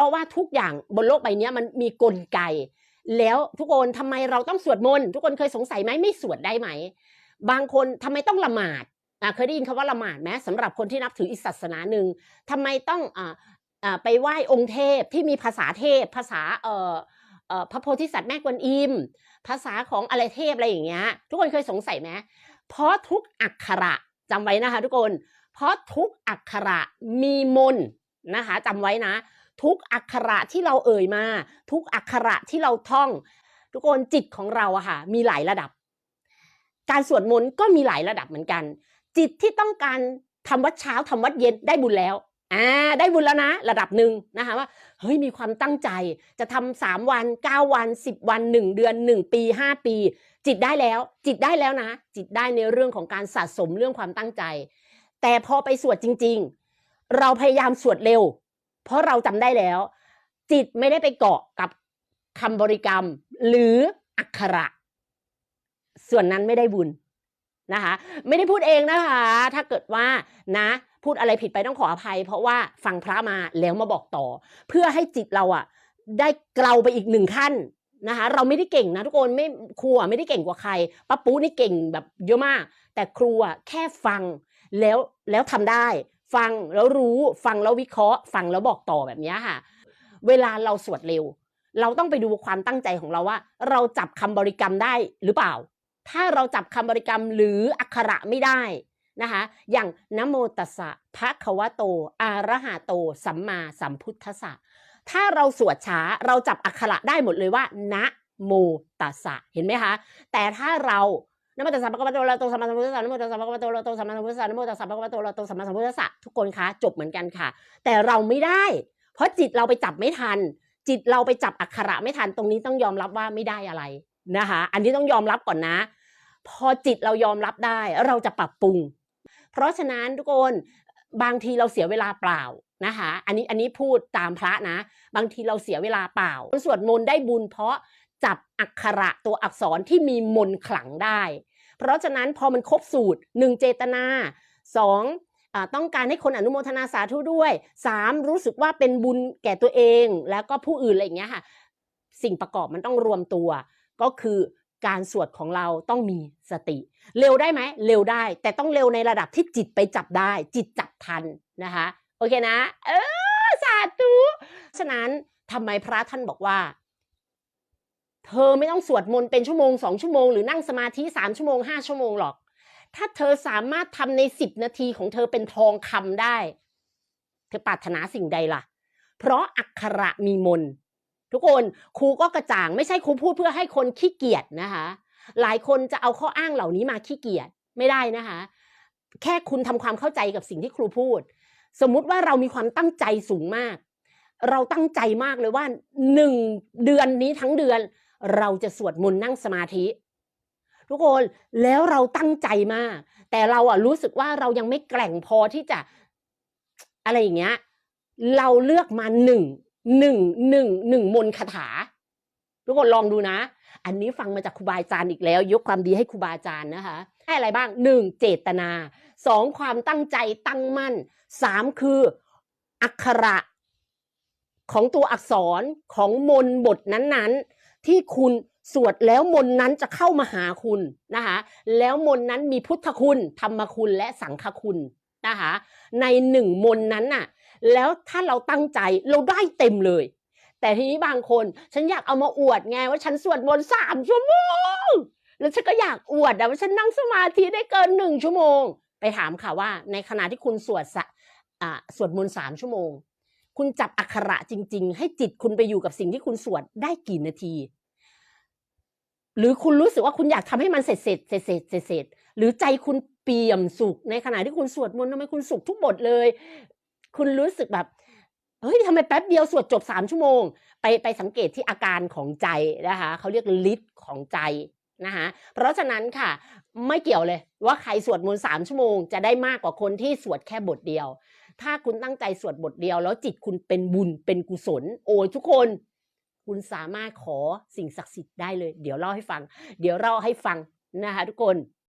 ราะว่าทุกอย่างบนโลกใบนี้มันมีกลไก แล้วทุกคนทำไมเราต้องสวดมนต์ทุกคนเคยสงสัยไหมไม่สวดได้ไหม บางคนทำไมต้องละหมาดเคยได้ยินคำว่าละหมาดไหมสำหรับคนที่นับถืออีกศาสนาหนึ่งทำไมต้องออไปไหว้องค์เทพที่มีภาษาเทพ ภาษาเอ่อพระโพธิสัตว์แม่กวนอิม ภาษาของอะไรเทพอะไรอย่างเงี้ย ทุกคนเคยสงสัยไหมเพราะทุกอักขระจำไว้นะคะ ทุกคน เพราะทุกอักขระมีมนนะคะจำไว้นะ ทุกอักขระที่เราเอ่ยมา ทุกอักขระที่เราท่อง ทุกคนจิตของเราอะค่ะมีหลายระดับ การสวดมนต์ก็มีหลายระดับเหมือนกัน จิตที่ต้องการทำวัดเช้าทำวัดเย็นได้บุญแล้วอ่าได้บุญแล้วนะระดับหนึ่งนะคะว่าเฮ้ยมีความตั้งใจจะทำสามวันเก้าวันสิบวันหนึ่งเดือนหนึ่งปีห้าปี จิตได้แล้ว จิตได้แล้วนะ จิตได้ในเรื่องของการสะสมเรื่องความตั้งใจ แต่พอไปสวดจริง ๆ เราพยายามสวดเร็ว เพราะเราจำได้แล้ว จิตไม่ได้ไปเกาะกับคำบริกรรม หรืออักขระ ส่วนนั้นไม่ได้บุญนะคะ ไม่ได้พูดเองนะคะ ถ้าเกิดว่านะ พูดอะไรผิดไปต้องขออภัย เพราะว่าฟังพระมาแล้วมาบอกต่อ เพื่อให้จิตเราอะได้เกลาไปอีกหนึ่งขั้นนะคะเราไม่ได้เก่งนะทุกคนไม่ครูอะไม่ได้เก่งกว่าใครป้าปูนี่เก่งแบบเยอะมาก แต่ครูอะแค่ฟังแล้วแล้วทำได้ ฟังแล้วรู้ฟังแล้ววิเคราะห์ ฟังแล้วบอกต่อแบบนี้ค่ะ เวลาเราสวดเร็ว เราต้องไปดูความตั้งใจของเราว่า เราจับคำบริกรรมได้หรือเปล่า ถ้าเราจับคำบริกรรมหรืออักขระไม่ได้นะคะ อย่างนะโมตัสสะภะควะโตอะระหะโต สัมมาสัมพุทธะถ้าเราสวดช้าเราจับอักขระได้หมดเลยว่า นะโมตัสสะเห็นไหมคะ แต่ถ้าเรา นโมตัสสะภะคะวะโตอะระหะโตสัมมาสัมพุทธัสสะนโมตัสสะภะคะวะโตอะระหะโตสัมมาสัมพุทธัสสะนโมตัสสะภะคะวะโตอะระหะโตสัมมาสัมพุทธัสสะทุกคนคะจบเหมือนกันค่ะ แต่เราไม่ได้ เพราะจิตเราไปจับไม่ทัน จิตเราไปจับอักขระไม่ทันตรงนี้ต้องยอมรับว่าไม่ได้อะไรนะคะ อันนี้ต้องยอมรับก่อนนะ พอจิตเรายอมรับได้เราจะปรับปรุง เพราะฉะนั้นทุกคนบางทีเราเสียเวลาเปล่านะคะอันนี้อันนี้พูดตามพระนะ บางทีเราเสียเวลาเปล่าสวดมนต์ได้บุญเพราะจับอักขระตัวอักษรที่มีมนขลังได้ เพราะฉะนั้นพอมันครบสูตรหนึ่งเจตนาสองต้องการให้คนอนุโมทนาสาธุด้วยสามรู้สึกว่าเป็นบุญแก่ตัวเอง แล้วก็ผู้อื่นอะไรอย่างเงี้ยค่ะ สิ่งประกอบมันต้องรวมตัว ก็คือการสวดของเราต้องมีสติ เร็วได้ไหม เร็วได้ แต่ต้องเร็วในระดับที่จิตไปจับได้ จิตจับทันนะคะ โอเคนะ เออ สาธุ ฉะนั้นทำไมพระท่านบอกว่า เธอไม่ต้องสวดมนต์เป็นชั่วโมงสองชั่วโมงหรือนั่งสมาธิสามชั่วโมงห้าชั่วโมงหรอก ถ้าเธอสามารถทำในสิบนาทีของเธอเป็นทองคำได้ เธอปรารถนาสิ่งใดล่ะ เพราะอักขระมีมน ทุกคนครูก็กระจ่างไม่ใช่ครูพูดเพื่อให้คนขี้เกียจนะคะ หลายคนจะเอาข้ออ้างเหล่านี้มาขี้เกียจไม่ได้นะคะ แค่คุณทำความเข้าใจกับสิ่งที่ครูพูด สมมุติว่าเรามีความตั้งใจสูงมาก เราตั้งใจมากเลยว่าหนึ่งเดือนนี้ทั้งเดือน เราจะสวดมนต์นั่งสมาธิ ทุกคนแล้วเราตั้งใจมาก แต่เราอะรู้สึกว่าเรายังไม่แกร่งพอที่จะอะไรอย่างเงี้ย เราเลือกมาหนึ่งหนึ่งหนึ่งหนึ่งมนต์คาถา ทุกคนลองดูนะ อันนี้ฟังมาจากครูบาอาจารย์อีกแล้ว ยกความดีให้ครูบาอาจารย์นะคะให้อะไรบ้างหนึ่งเจตนาสองความตั้งใจตั้งมั่นสามคืออักขระของตัวอักษรของมนบทนั้นๆ ที่คุณสวดแล้วมนนั้นจะเข้ามาหาคุณนะคะแล้วมนนั้นมีพุทธคุณธรรมคุณและสังฆคุณนะคะในหนึ่งมนนั้นน่ะแล้วถ้าเราตั้งใจเราได้เต็มเลย แต่ทีนี้บางคน ฉันอยากเอามาอวดไงว่าฉันสวดมนต์สามชั่วโมง แล้วฉันก็อยากอวดอะว่าฉันนั่งสมาธิได้เกินหนึ่งชั่วโมง ไปถามค่ะว่า ในขณะที่คุณสวดสะอ่าสวดมนต์สามชั่วโมง คุณจับอักขระจริง ๆ ให้จิตคุณไปอยู่กับสิ่งที่คุณสวดได้กี่นาที หรือคุณรู้สึกว่าคุณอยากทำให้มันเสร็จเสร็จเสร็จเสร็จเสร็จเสร็จหรือใจคุณเปี่ยมสุขในขณะที่คุณสวดมนต์ทำไมคุณสุขทุกบทเลย คุณรู้สึกแบบเฮ้ยทำไมแป๊บเดียวสวดจบสามชั่วโมง ไปไปสังเกตที่อาการของใจนะคะเขาเรียกฤทธิ์ของใจนะคะเพราะฉะนั้นค่ะไม่เกี่ยวเลยว่าใครสวดมนต์สามชั่วโมง จะได้มากกว่าคนที่สวดแค่บทเดียว ถ้าคุณตั้งใจสวดบทเดียว แล้วจิตคุณเป็นบุญเป็นกุศล โอ้ยทุกคน คุณสามารถขอสิ่งศักดิ์สิทธิ์ได้เลย เดี๋ยวเล่าให้ฟัง เดี๋ยวเล่าให้ฟังนะคะทุกคน